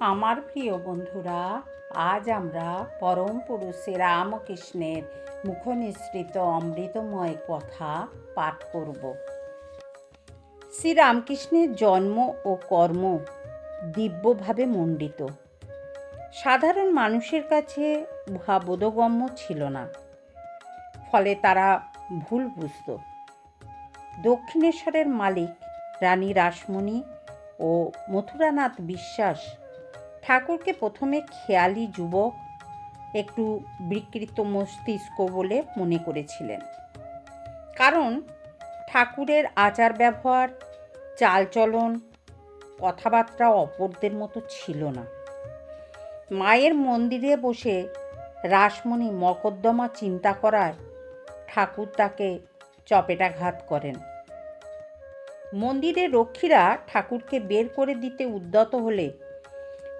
আমার প্রিয় বন্ধুরা, আজ আমরা পরম পুরুষ রামকৃষ্ণের মুখনিসৃত অমৃতময় কথা পাঠ করব। শ্রীরামকৃষ্ণের জন্ম ও কর্ম দিব্যভাবে মণ্ডিত। সাধারণ মানুষের কাছে উহা বোধগম্য ছিল না। ফলে তারা ভুল বুঝত দক্ষিণেশ্বরের মালিক রানী রাসমণি ও মথুরানাথ বিশ্বাস ঠাকুরকে প্রথমে খেয়ালি যুবক একটু বিকৃত মস্তিষ্ক বলে মনে করেছিলেন। কারণ ঠাকুরের আচার ব্যবহার, চালচলন, কথাবার্তা অপরদের মতো ছিল না। মায়ের মন্দিরে বসে রাসমণি মকদ্দমা চিন্তা করায় ঠাকুর তাকে চপেটাঘাত করেন। মন্দিরের রক্ষীরা ঠাকুরকে বের করে দিতে উদ্যত হলে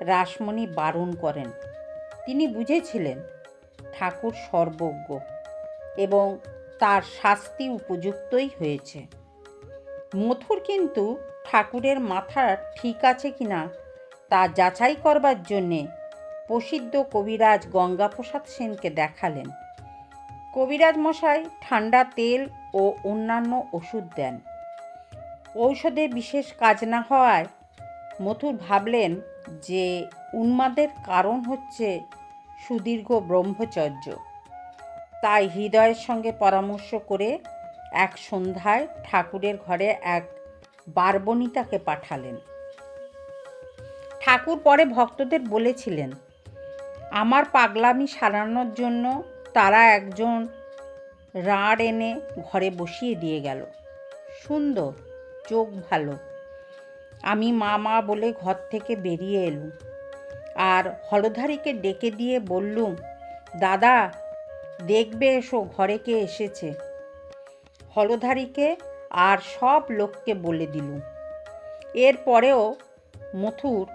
রাসমণি বারণ করেন। তিনি বুঝেছিলেন ঠাকুর সর্বজ্ঞ এবং তার শাস্তি উপযুক্তই হয়েছে। মথুর কিন্তু ঠাকুরের মাথা ঠিক আছে কিনা তা যাচাই করবার জন্যে প্রসিদ্ধ কবিরাজ গঙ্গাপ্রসাদ সেনকে দেখালেন। কবিরাজ মশাই ঠান্ডা তেল ও অন্যান্য ওষুধ দেন। ঔষধে বিশেষ কাজ না হওয়ায় মথুর ভাবলেন যে উন্মাদের কারণ হচ্ছে সুদীর্ঘ ব্রহ্মচর্য। তাই হৃদয়ের সঙ্গে পরামর্শ করে এক সন্ধ্যায় ঠাকুরের ঘরে এক বারবনিতাকে পাঠালেন। ঠাকুর পরে ভক্তদের বলেছিলেন, আমার পাগলামি সারানোর জন্য তারা একজন রাঁড় এনে ঘরে বসিয়ে দিয়ে গেল। সুন্দর, চোখ ভালো আমি মা মা বলে ঘর থেকে বেরিয়ে এলুম। আর হলধারীকে ডেকে দিয়ে বললুম, দাদা, দেখবে এসো, ঘরে কে এসেছে। হলধারীকে আর সব লোককে বলে দিলুম। এরপরেও মথুর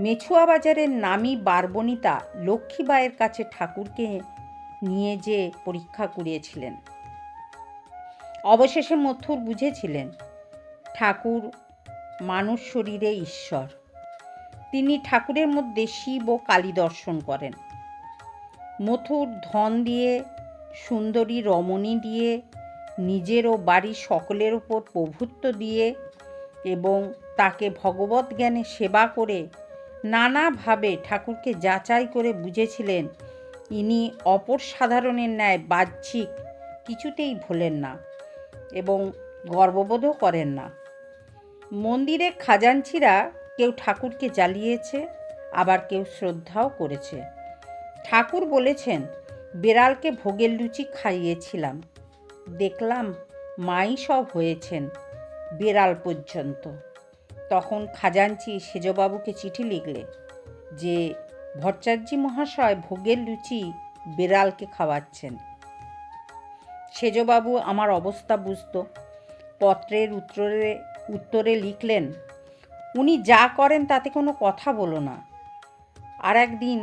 মেছুয়া বাজারের নামি বারবনিতা লক্ষ্মীবাইয়ের কাছে ঠাকুরকে নিয়ে যে পরীক্ষা করিয়েছিলেন। অবশেষে মথুর বুঝেছিলেন, ঠাকুর মানুষ শরীরে ঈশ্বর। তিনি ঠাকুরের মধ্যে শিব ও কালী দর্শন করেন। মথুর ধন দিয়ে, সুন্দরী রমণী দিয়ে, নিজের ও বাড়ির সকলের ওপর প্রভুত্ব দিয়ে এবং তাকে ভগবত জ্ঞানে সেবা করে নানাভাবে ঠাকুরকে যাচাই করে বুঝেছিলেন, ইনি অপর সাধারণের ন্যায় বাহ্যিক কিছুতেই ভোলেন না এবং গর্ববোধও করেন না। মন্দিরে খাজাঞ্চিরা কেউ ঠাকুরকে জ্বালিয়েছে, আবার কেউ শ্রদ্ধাও করেছে। ঠাকুর বলেছেন, বেড়ালকে ভোগের লুচি খাইয়েছিলাম। দেখলাম মাই সব হয়েছেন বেড়াল পর্যন্ত। তখন খাজাঞ্চি সেজবাবুকে চিঠি লিখলে যে, ভট্টাচার্যি মহাশয় ভোগের লুচি বেড়ালকে খাওয়াচ্ছেন। সেজবাবু আমার অবস্থা বুঝত। পত্রের উত্তরে উত্তরে লিখলেন, উনি যা করেন তাতে কোনো কথা বলো না। আর একদিন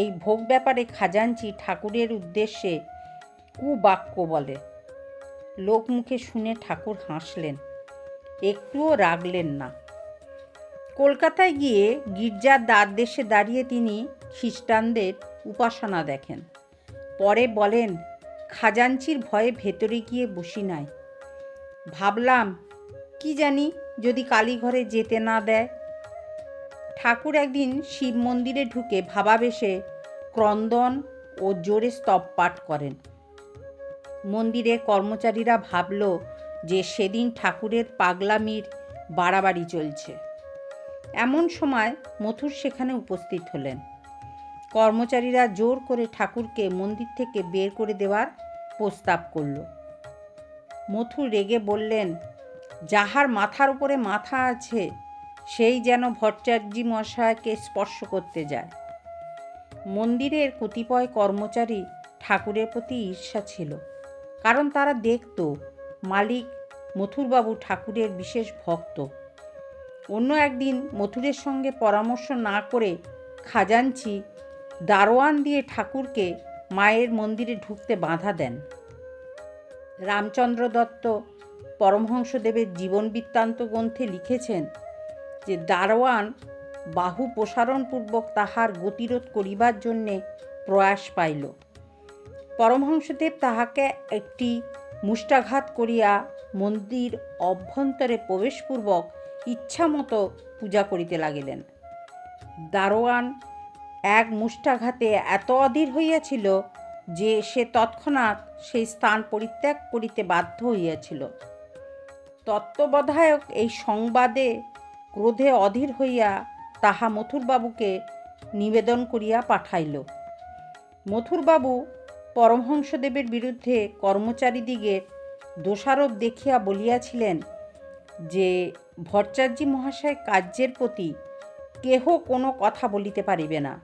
এই ভোগ ব্যাপারে খাজাঞ্চি ঠাকুরের উদ্দেশ্যে কুবাক্য বলে। লোক মুখে শুনে ঠাকুর হাসলেন, একটুও রাগলেন না। কলকাতায় গিয়ে গির্জার দ্বার দেশে দাঁড়িয়ে তিনি খ্রিস্টানদের উপাসনা দেখেন। পরে বলেন, খাজাঞ্চির ভয়ে ভেতরে গিয়ে বসি নাই। ভাবলাম কি জানি যদি কালীঘরে যেতে না দেয়? ঠাকুর একদিন শিব মন্দিরে ঢুকে ভাবাবেশে ক্রন্দন ও জোরে স্তব পাঠ করেন। মন্দিরে কর্মচারীরা ভাবল যে সেদিন ঠাকুরের পাগলামির বাড়াবাড়ি চলছে। এমন সময় মথুর সেখানে উপস্থিত হলেন। কর্মচারীরা জোর করে ঠাকুরকে মন্দির থেকে বের করে দেওয়ার প্রস্তাব করল। মথুর রেগে বললেন যাহার মাথার উপরে মাথা আছে, সেই যেন ভট্টাচার্যি মশাইকে স্পর্শ করতে যায়। মন্দিরের কতিপয় কর্মচারী ঠাকুরের প্রতি ঈর্ষা ছিল, কারণ তারা দেখত, মালিক মথুরবাবু ঠাকুরের বিশেষ ভক্ত। অন্য একদিন মথুরের সঙ্গে পরামর্শ না করে খাজাঞ্চি দারোয়ান দিয়ে ঠাকুরকে মায়ের মন্দিরে ঢুকতে বাধা দেন। রামচন্দ্র দত্ত পরমহংসদেবের জীবন বৃত্তান্ত গ্রন্থে লিখেছেন যে, দারোয়ান বাহু প্রসারণপূর্বক তাহার গতিরোধ করিবার জন্যে প্রয়াস পাইল। পরমহংসদেব তাহাকে একটি মুষ্টাঘাত করিয়া মন্দির অভ্যন্তরে প্রবেশপূর্বক ইচ্ছামতো পূজা করিতে লাগিলেন। দারোয়ান এক মুষ্টাঘাতে এত অধীর হইয়াছিল যে, সে তৎক্ষণাৎ সেই স্থান পরিত্যাগ করিতে বাধ্য হইয়াছিল। তত্ত্ববধায়ক এই সংবাদে ক্রোধে অধীর হইয়া তাহা মথুরবাবুকে নিবেদন করিয়া পাঠাইল। মথুরবাবু পরমহংসদেবের বিরুদ্ধে কর্মচারীদিগের দোষারোপ দেখিয়া বলিয়াছিলেন যে ভট্টাচার্যী মহাশয় কার্যের প্রতি কেহ কোনো কথা বলিতে পারিবে না।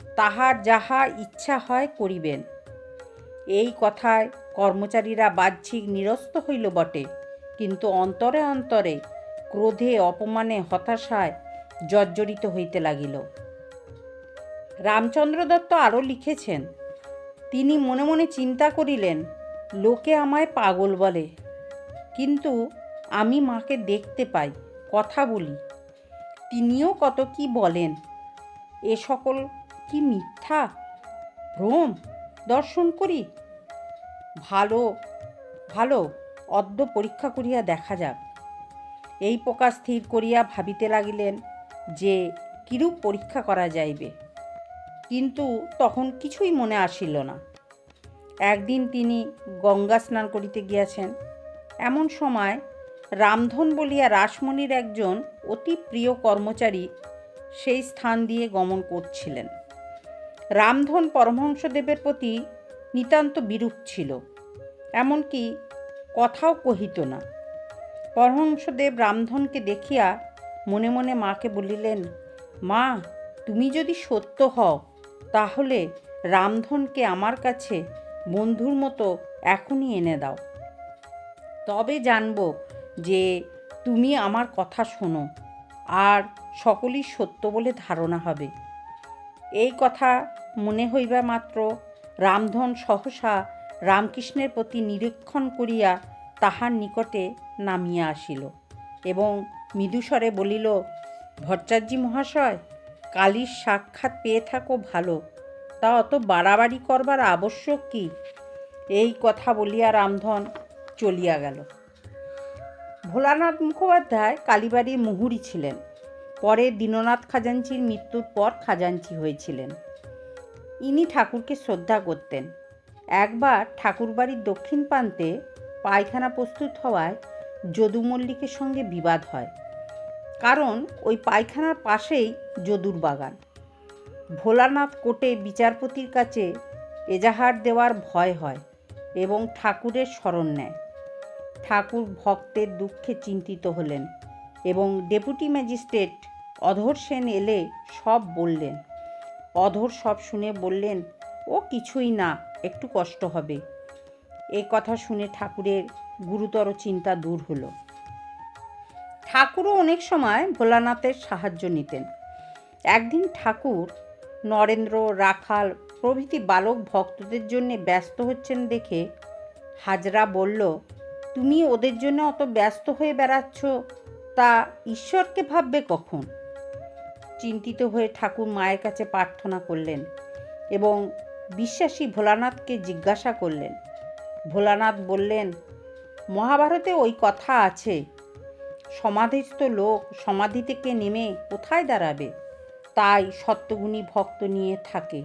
তাহার যাহা ইচ্ছা হয় করিবেন। এই কথায় কর্মচারীরা বাহ্যিক নিরস্ত হইল বটে। কিন্তু অন্তরে অন্তরে ক্রোধে, অপমানে, হতাশায় জর্জরিত হইতে লাগিল। রামচন্দ্র দত্ত আরও লিখেছেন, তিনি মনে মনে চিন্তা করিলেন, লোকে আমায় পাগল বলে। কিন্তু আমি মাকে দেখতে পাই, কথা বলি। তিনিও কত কি বলেন? এ সকল কি মিথ্যা? ভ্রম? দর্শন করি? ভালো ভালো। অদ্য পরীক্ষা করিয়া দেখা যাক। এই প্রকার স্থির করিয়া ভাবিতে লাগিলেন যে, কিরূপ পরীক্ষা করা যাইবে। কিন্তু তখন কিছুই মনে আসিল না। একদিন তিনি গঙ্গা স্নান করিতে গিয়াছেন। এমন সময় রামধন বলিয়া রাসমণির একজন অতি প্রিয় কর্মচারী সেই স্থান দিয়ে গমন করছিলেন। রামধন পরমহংসদেবের প্রতি নিতান্ত বিরূপ ছিল। এমনকি কথাও কহিত না। পরমহংসদেব রামধনকে দেখিয়া মনে মনে মাকে বলিলেন, মা, তুমি যদি সত্য হও, তাহলে রামধনকে আমার কাছে বন্ধুর মতো এখনই এনে দাও। তবে জানব যে তুমি আমার কথা শোনো, আর সকলই সত্য বলে ধারণা হবে। এই কথা মনে হইবা মাত্র রামধন সহসা রামকৃষ্ণের প্রতি নিরীক্ষণ করিয়া তাহার নিকটে নামিয়া আসিল এবং মৃদুস্বরে বলিল ভট্টাচার্যী মহাশয়, কালীর সাক্ষাৎ পেয়ে থাকো ভালো, তা অত বাড়াবাড়ি করবার আবশ্যক কি? এই কথা বলিয়া রামধন চলিয়া গেল। ভোলানাথ মুখোপাধ্যায় কালীবাড়ির মুহুরি ছিলেন। পরে দীননাথ খাজাঞ্চির মৃত্যুর পর খাজাঞ্চি হয়েছিলেন। ইনি ঠাকুরকে শ্রদ্ধা করতেন। একবার ঠাকুরবাড়ির দক্ষিণ প্রান্তে পায়খানা প্রস্তুত হওয়ায় যদু মল্লিকের সঙ্গে বিবাদ হয়। কারণ ওই পায়খানার পাশেই যদুর বাগান। ভোলানাথ কোর্টে বিচারপতির কাছে এজাহার দেওয়ার ভয় হয় এবং ঠাকুরের স্মরণ নেয়। ঠাকুর ভক্তের দুঃখে চিন্তিত হলেন এবং ডেপুটি ম্যাজিস্ট্রেট অধর সেন এলে সব বললেন। অধর সব শুনে বললেন, ও কিছুই না একটু কষ্ট হবে। এই কথা শুনে ঠাকুরের গুরুতর চিন্তা দূর হলো। ঠাকুরও অনেক সময় ভোলানাথের সাহায্য নিতেন। একদিন ঠাকুর নরেন্দ্র, রাখাল প্রভৃতি বালক ভক্তদের জন্য ব্যস্ত হচ্ছেন দেখে হাজরা বলল, তুমি ওদের জন্য অত ব্যস্ত হয়ে বেড়াচ্ছ, তা ঈশ্বরকে ভাববে কখন? চিন্তিত হয়ে ঠাকুর মায়ের কাছে প্রার্থনা করলেন এবং বিশ্বাসী ভোলানাথকে জিজ্ঞাসা করলেন। ভোলানাথ বললেন, মহাভারতে ওই কথা আছে। সমাধিস্থ লোক সমাধি থেকে নেমে কোথায় দাঁড়াবে? তাই সত্যগুণী ভক্ত নিয়ে থাকে।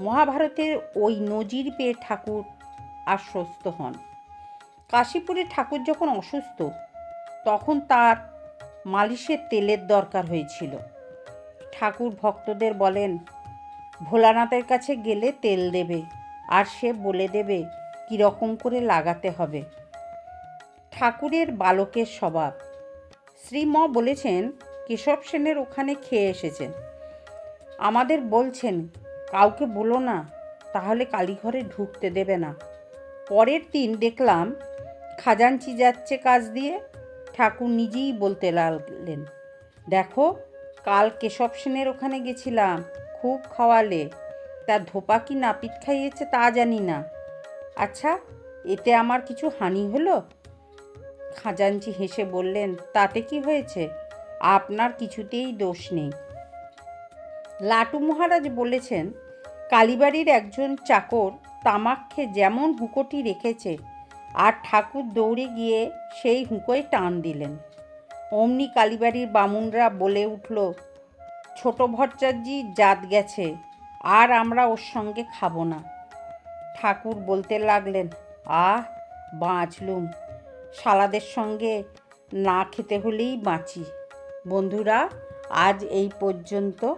মহাভারতের ওই নজির পেয়ে ঠাকুর আশ্বস্ত হন। কাশীপুরে ঠাকুর যখন অসুস্থ, তখন তার মালিশের তেলের দরকার হয়েছিল। ঠাকুর ভক্তদের বলেন ভোলানাথের কাছে গেলে তেল দেবে, আর সে বলে দেবে কীরকম করে লাগাতে হবে। ঠাকুরের বালকের স্বভাব। শ্রীম বলেছেন, কেশব সেনের ওখানে খেয়ে এসেছেন। আমাদের বলছেন, কাউকে বলো না, তাহলে কালীঘরে ঢুকতে দেবে না। পরের দিন দেখলাম, খাজাঞ্চি যাচ্ছে কাজ দিয়ে, ঠাকুর নিজেই বলতে লাগলেন। দেখো, কাল কেশব সেনের ওখানে গেছিলাম খুব খাওয়ালে। তার ধোপা কি নাপিত খাইয়েছে তা জানি না। আচ্ছা এতে আমার কিছু হানি হলো? খাজাঞ্চি হেসে বললেন, তাতে কি হয়েছে? আপনার কিছুতেই দোষ নেই। লাটু মহারাজ বলেছেন, কালীবাড়ির একজন চাকর তামাক খেয়ে যেমন হুঁকোটি রেখেছে, আর ঠাকুর দৌড়ে গিয়ে সেই হুঁকোয় টান দিলেন। অমনি কালীবাড়ির বামুনরা বলে উঠল ছোট ভট্টাচার্যি জাত গেছে, আর আমরা ওর সঙ্গে খাব না। ঠাকুর বলতে লাগলেন, আহ, বাঁচলুম। সালাদের সঙ্গে না খেতে হলেই বাঁচি। বন্ধুরা, আজ এই পর্যন্ত।